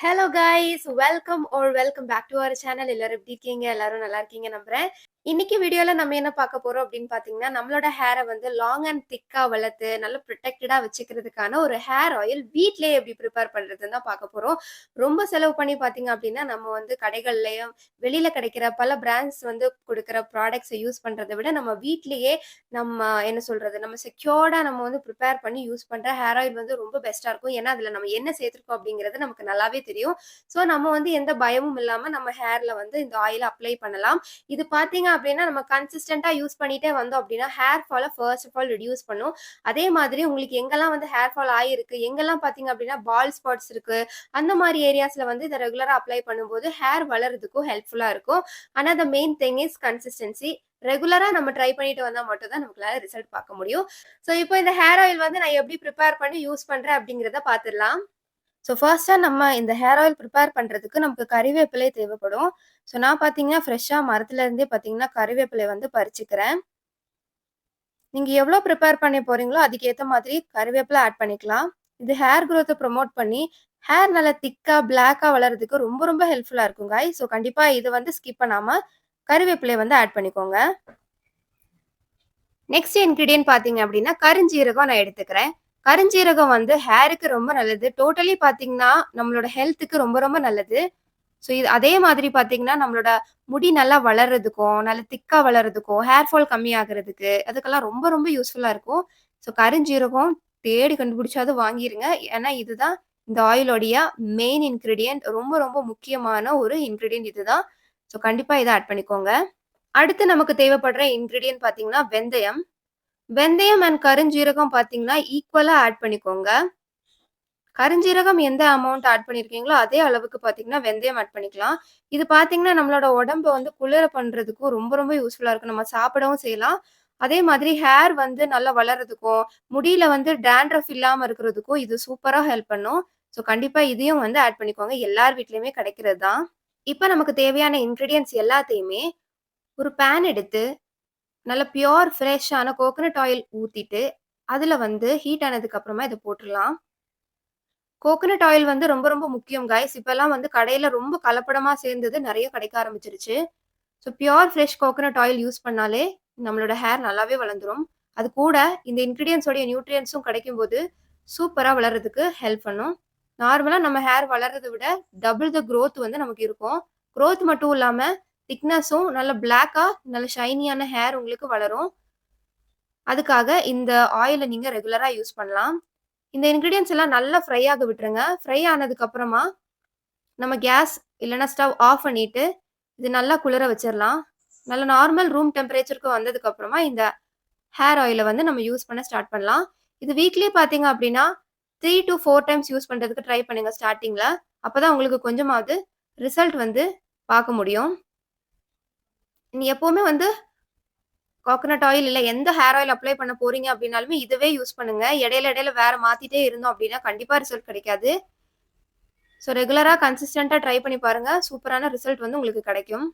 Hello guys welcome or welcome back to our channel எல்லாரும் எப்படி இருக்கீங்க? எல்லாரும் நல்லா இருக்கீங்க நம்புறேன். இன்னைக்கு வீடியோல நம்ம என்ன பார்க்க போறோம் அப்படின்னு பாத்தீங்கன்னா நம்மளோட ஹேரை வந்து லாங் அண்ட் திக்கா வளர்த்து நல்ல ப்ரொடெக்டடா வச்சுக்கிறதுக்கான ஒரு ஹேர் ஆயில் வீட்லயே எப்படி ப்ரிப்பேர் பண்றதுன்னு தான் பார்க்க போறோம். ரொம்ப செலவு பண்ணி பாத்தீங்க அப்படின்னா நம்ம வந்து கடைகள்லயும் வெளியில கிடைக்கிற பல பிராண்ட்ஸ் வந்து கொடுக்குற ப்ராடக்ட்ஸை யூஸ் பண்றதை விட நம்ம வீட்லயே நம்ம என்ன சொல்றது நம்ம செக்யூர்டா நம்ம வந்து ப்ரிப்பேர் பண்ணி யூஸ் பண்ற ஹேர் ஆயில் வந்து ரொம்ப பெஸ்டா இருக்கும். ஏன்னா அதுல நம்ம என்ன சேர்த்திருக்கோம் அப்படிங்கிறது நமக்கு நல்லாவே தெரியும். ஸோ நம்ம வந்து எந்த பயமும் இல்லாம நம்ம ஹேர்ல வந்து இந்த ஆயில் அப்ளை பண்ணலாம். இது பாத்தீங்க அப்படின்னா நம்ம கன்சிஸ்டன்டா யூஸ் பண்ணிட்டே வந்தோம் அப்படின்னா ஹேர் ஃபாலை ஃபர்ஸ்ட் ஆஃப் ஆல் ரிடியூஸ் பண்ணும். அதே மாதிரி உங்களுக்கு எங்கெல்லாம் வந்து ஹேர் ஃபால் ஆயிருக்கு எங்கெல்லாம் பாத்தீங்க அப்படின்னா பால் ஸ்பாட்ஸ் இருக்கு அந்த மாதிரி ஏரியாஸ்ல வந்து இதை ரெகுலரா அப்ளை பண்ணும்போது ஹேர் வளர்றதுக்கும் ஹெல்ப்ஃபுல்லா இருக்கும். ஆனா the main thing is consistency ரெகுலரா நம்ம ட்ரை பண்ணிட்டு வந்தா மட்டும் தான் நம்மளால ரிசல்ட் பார்க்க முடியும். ஸோ இப்போ இந்த ஹேர் ஆயில் வந்து நான் எப்படி ப்ரிப்பேர் பண்ணி யூஸ் பண்றேன் அப்படிங்கிறத பார்த்துடலாம். ஸோ ஃபர்ஸ்ட்டாக நம்ம இந்த ஹேர் ஆயில் ப்ரிப்பேர் பண்ணுறதுக்கு நமக்கு கறிவேப்பிலை தேவைப்படும். ஸோ நான் பார்த்தீங்கன்னா ஃப்ரெஷ்ஷாக மரத்துலேருந்தே பார்த்தீங்கன்னா கறிவேப்பிலை வந்து பறிச்சுக்கிறேன். நீங்கள் எவ்வளோ ப்ரிப்பேர் பண்ணி போகிறீங்களோ அதுக்கேற்ற மாதிரி கறிவேப்பிலை ஆட் பண்ணிக்கலாம். இது ஹேர் க்ரோத்தை ப்ரொமோட் பண்ணி ஹேர் நல்லா திக்காக பிளாக்காக வளர்றதுக்கு ரொம்ப ரொம்ப ஹெல்ப்ஃபுல்லாக இருக்கும் காய் ஸோ கண்டிப்பாக இது வந்து ஸ்கிப் பண்ணாமல் கறிவேப்பிலை வந்து ஆட் பண்ணிக்கோங்க. நெக்ஸ்ட் இன்க்ரீடியன்ட் பார்த்தீங்க அப்படின்னா கருஞ்சீரகம் நான் எடுத்துக்கிறேன். கருஞ்சீரகம் வந்து ஹேருக்கு ரொம்ப நல்லது. டோட்டலி பார்த்தீங்கன்னா நம்மளோட ஹெல்த்துக்கு ரொம்ப ரொம்ப நல்லது. ஸோ இது அதே மாதிரி பார்த்தீங்கன்னா நம்மளோட முடி நல்லா வளர்றதுக்கும் நல்லா திக்காக வளர்றதுக்கும் ஹேர் ஃபால் கம்மியாகிறதுக்கு அதுக்கெல்லாம் ரொம்ப ரொம்ப யூஸ்ஃபுல்லாக இருக்கும். ஸோ கருஞ்சீரகம் தேடி கண்டுபிடிச்சாது வாங்கிருங்க. ஏன்னா இதுதான் இந்த ஆயிலோடைய மெயின் இன்க்ரீடியன்ட் ரொம்ப ரொம்ப முக்கியமான ஒரு இன்க்ரீடியன்ட் இதுதான். ஸோ கண்டிப்பாக இதை ஆட் பண்ணிக்கோங்க. அடுத்து நமக்கு தேவைப்படுற இன்க்ரீடியன்ட் பார்த்தீங்கன்னா வெந்தயம். வெந்தயம் அண்ட் கருஞ்சீரகம் பார்த்தீங்கன்னா ஈக்குவலாக ஆட் பண்ணிக்கோங்க. கருஞ்சீரகம் எந்த அமௌண்ட் ஆட் பண்ணியிருக்கீங்களோ அதே அளவுக்கு பார்த்தீங்கன்னா வெந்தயம் ஆட் பண்ணிக்கலாம். இது பார்த்தீங்கன்னா நம்மளோட உடம்ப வந்து குளிர பண்ணுறதுக்கும் ரொம்ப ரொம்ப யூஸ்ஃபுல்லாக இருக்கும். நம்ம சாப்பிடவும் செய்யலாம். அதே மாதிரி ஹேர் வந்து நல்லா வளர்றதுக்கும் முடியில வந்து டேண்ட்ரஃப் இல்லாமல் இருக்கிறதுக்கும் இது சூப்பராக ஹெல்ப் பண்ணும். ஸோ கண்டிப்பாக இதையும் வந்து ஆட் பண்ணிக்கோங்க. எல்லார் வீட்லேயுமே கிடைக்கிறது தான் இப்போ நமக்கு தேவையான இன்க்ரீடியன்ஸ் எல்லாத்தையுமே ஒரு பேன் எடுத்து நல்ல பியோர் ஃப்ரெஷ்ஷான கோகனட் ஆயில் ஊற்றிட்டு அதில் வந்து ஹீட் ஆனதுக்கு அப்புறமா இதை போட்டுடலாம். கோகனட் ஆயில் வந்து ரொம்ப ரொம்ப முக்கியம் காய்ஸ் இப்போல்லாம் வந்து கடையில் ரொம்ப கலப்படமாக சேர்ந்தது நிறைய கிடைக்க ஆரம்பிச்சிருச்சு. So pure fresh coconut oil use பண்ணாலே நம்மளோட ஹேர் நல்லாவே வளர்ந்துரும். அது கூட இந்த இன்க்ரீடியன்ஸோடைய நியூட்ரியன்ஸும் கிடைக்கும்போது சூப்பராக வளர்றதுக்கு ஹெல்ப் பண்ணும். நார்மலாக நம்ம ஹேர் வளர்றதை விட டபுள் த க்ரோத் வந்து நமக்கு இருக்கும். க்ரோத் மட்டும் இல்லாமல் திக்னஸும் நல்ல பிளாக்காக நல்ல ஷைனியான ஹேர் உங்களுக்கு வளரும். அதுக்காக இந்த ஆயிலை நீங்கள் ரெகுலராக யூஸ் பண்ணலாம். இந்த இன்க்ரீடியன்ஸ் எல்லாம் நல்லா ஃப்ரை ஆக விட்டுருங்க. ஃப்ரை ஆனதுக்கப்புறமா நம்ம கேஸ் இல்லைன்னா ஸ்டவ் ஆஃப் பண்ணிட்டு இது நல்லா குளிர வச்சிடலாம் நல்ல நார்மல் ரூம் டெம்பரேச்சருக்கு வந்ததுக்கப்புறமா இந்த ஹேர் ஆயிலை வந்து நம்ம யூஸ் பண்ண ஸ்டார்ட் பண்ணலாம். இது வீக்லி பார்த்தீங்க அப்படின்னா three to four times use பண்ணுறதுக்கு ட்ரை பண்ணுங்கள் ஸ்டார்டிங்கில் அப்போ தான் உங்களுக்கு கொஞ்சமாவது ரிசல்ட் வந்து பார்க்க முடியும். நீ எப்போவுமே வந்து கோகனட் ஆயில் இல்லை எந்த ஹேர் ஆயில் அப்ளை பண்ண போறீங்க அப்படின்னாலுமே இதுவே யூஸ் பண்ணுங்க. இடையில இடையில வேற மாத்திட்டே இருந்தோம் அப்படின்னா கண்டிப்பா ரிசல்ட் கிடைக்காது. ஸோ ரெகுலரா கன்சிஸ்டண்டா ட்ரை பண்ணி பாருங்க. சூப்பரான ரிசல்ட் வந்து உங்களுக்கு கிடைக்கும்.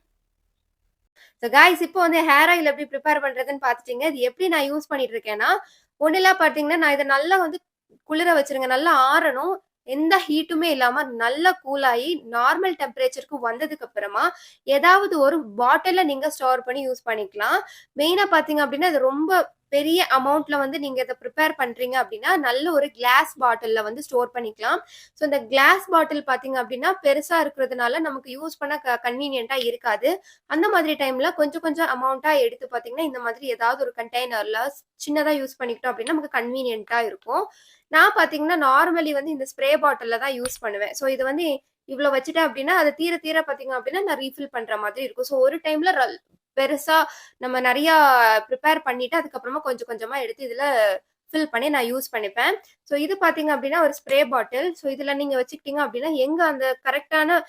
ஸோ காய்ஸ் இப்போ வந்து ஹேர் ஆயில் எப்படி ப்ரிப்பேர் பண்ணுறதுன்னு பார்த்துட்டீங்க. இது எப்படி நான் யூஸ் பண்ணிட்டு இருக்கேன்னா ஒன்றுலாம் பார்த்தீங்கன்னா நான் இதை நல்லா வந்து குளிர வச்சிருங்க. நல்லா ஆறணும். எந்த ஹீட்டுமே இல்லாம நல்லா கூலாகி நார்மல் டெம்பரேச்சருக்கு வந்ததுக்கு அப்புறமா ஏதாவது ஒரு பாட்டில நீங்க ஸ்டோர் பண்ணி யூஸ் பண்ணிக்கலாம். மெயினா பாத்தீங்க அப்படின்னா இது ரொம்ப பெரிய அமௌண்ட்ல வந்து நீங்க இதை ப்ரிப்பேர் பண்றீங்க அப்படின்னா நல்ல ஒரு கிளாஸ் பாட்டில்ல வந்து ஸ்டோர் பண்ணிக்கலாம். ஸோ இந்த கிளாஸ் பாட்டில் பாத்தீங்க அப்படின்னா பெருசா இருக்கிறதுனால நமக்கு யூஸ் பண்ண கன்வீனியன்ட்டா இருக்காது. அந்த மாதிரி டைம்ல கொஞ்சம் கொஞ்சம் அமௌண்ட்டா எடுத்து பாத்தீங்கன்னா இந்த மாதிரி ஏதாவது ஒரு கண்டெய்னர்ல சின்னதா யூஸ் பண்ணிக்கிட்டோம் அப்படின்னா நமக்கு கன்வீனியன்ட்டா இருக்கும். நான் பாத்தீங்கன்னா நார்மலி வந்து இந்த ஸ்ப்ரே பாட்டில்ல தான் யூஸ் பண்ணுவேன். ஸோ இது வந்து இவ்வளோ வச்சுட்டேன் அப்படின்னா அது தீர தீர பார்த்தீங்க அப்படின்னா நான் ரீஃபில் பண்ற மாதிரி இருக்கும். ஸோ ஒரு டைம்ல பெருசா நம்ம நிறைய ப்ரிப்பேர் பண்ணிட்டு அதுக்கப்புறமா கொஞ்சம் கொஞ்சமா எடுத்து இதுல ஃபில் பண்ணி நான் யூஸ் பண்ணிப்பேன். ஸோ இது பார்த்தீங்க அப்படின்னா ஒரு ஸ்ப்ரே பாட்டில் ஸோ இதில் நீங்கள் வச்சுக்கிட்டீங்க அப்படின்னா எங்கே அந்த கரெக்டான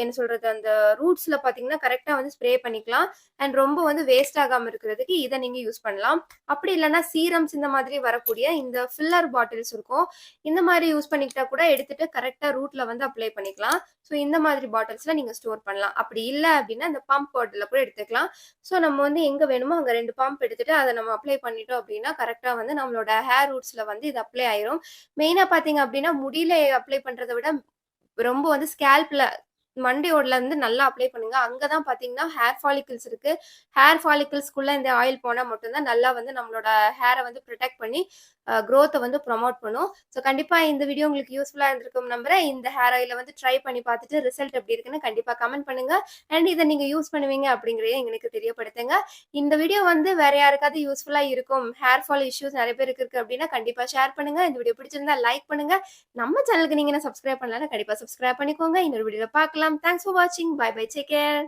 என்ன சொல்கிறது அந்த ரூட்ஸில் பார்த்தீங்கன்னா கரெக்டாக வந்து ஸ்ப்ரே பண்ணிக்கலாம். அண்ட் ரொம்ப வந்து வேஸ்ட் ஆகாமல் இருக்கிறதுக்கு இதை நீங்கள் யூஸ் பண்ணலாம். அப்படி இல்லைன்னா சீரம்ஸ் இந்த மாதிரி வரக்கூடிய இந்த ஃபில்லர் பாட்டில்ஸ் இருக்கும். இந்த மாதிரி யூஸ் பண்ணிக்கிட்டா கூட எடுத்துகிட்டு கரெக்டாக ரூட்டில் வந்து அப்ளை பண்ணிக்கலாம். ஸோ இந்த மாதிரி பாட்டில்ஸில் நீங்கள் ஸ்டோர் பண்ணலாம். அப்படி இல்லை அப்படின்னா இந்த பம்ப் பாட்டிலில் கூட எடுத்துக்கலாம். ஸோ நம்ம வந்து எங்கே வேணுமோ அங்கே ரெண்டு பம்ப் எடுத்துட்டு அதை நம்ம அப்ளை பண்ணிட்டோம் அப்படின்னா கரெக்டாக வந்து நம்ம நம்மளோட ஹேர் ரூட்ஸ்ல வந்து இது அப்ளை ஆயிரும். மெயினா பாத்தீங்க அப்படின்னா முடியில அப்ளை பண்றதை விட ரொம்ப வந்து ஸ்கேல்ப்ல மண்டையோடல இருந்து நல்லா அப்ளை பண்ணுங்க. அங்கே தான் பார்த்தீங்கன்னா, ஹேர் ஃபாலிக்கிள்ஸ் இருக்கு. ஹேர் ஃபாலிகிள்ஸ்க்குள்ள இந்த ஆயில் போனால் மட்டும்தான் நல்லா வந்து நம்மளோட ஹேரை வந்து ப்ரொடெக்ட் பண்ணி க்ரோத்தை வந்து ப்ரொமோட் பண்ணும். ஸோ கண்டிப்பாக இந்த வீடியோ உங்களுக்கு யூஸ்ஃபுல்லாக இருந்திருக்கும் நம்புறேன். இந்த ஹேர் ஆயிலை வந்து ட்ரை பண்ணி பார்த்துட்டு ரிசல்ட் எப்படி இருக்குன்னு கண்டிப்பாக கமெண்ட் பண்ணுங்க. அண்ட் இதை நீங்கள் யூஸ் பண்ணுவீங்க அப்படிங்கிறத எங்களுக்கு தெரியப்படுத்துங்க. இந்த வீடியோ வந்து வேற யாருக்காவது யூஸ்ஃபுல்லாக இருக்கும். ஹேர் ஃபால் இஷ்யூஸ் நிறைய பேருக்கு இருக்கு அப்படின்னா கண்டிப்பாக ஷேர் பண்ணுங்க. இந்த வீடியோ பிடிச்சிருந்தா லைக் பண்ணுங்க. நம்ம சேனலுக்கு நீங்கள் சப்ஸ்கிரைப் பண்ணலன்னா கண்டிப்பாக சப்ஸ்கிரைப் பண்ணிக்கோங்க. இன்னொரு வீடியோவில் பார்க்கலாம். রাখলাম thanks for watching bye bye take care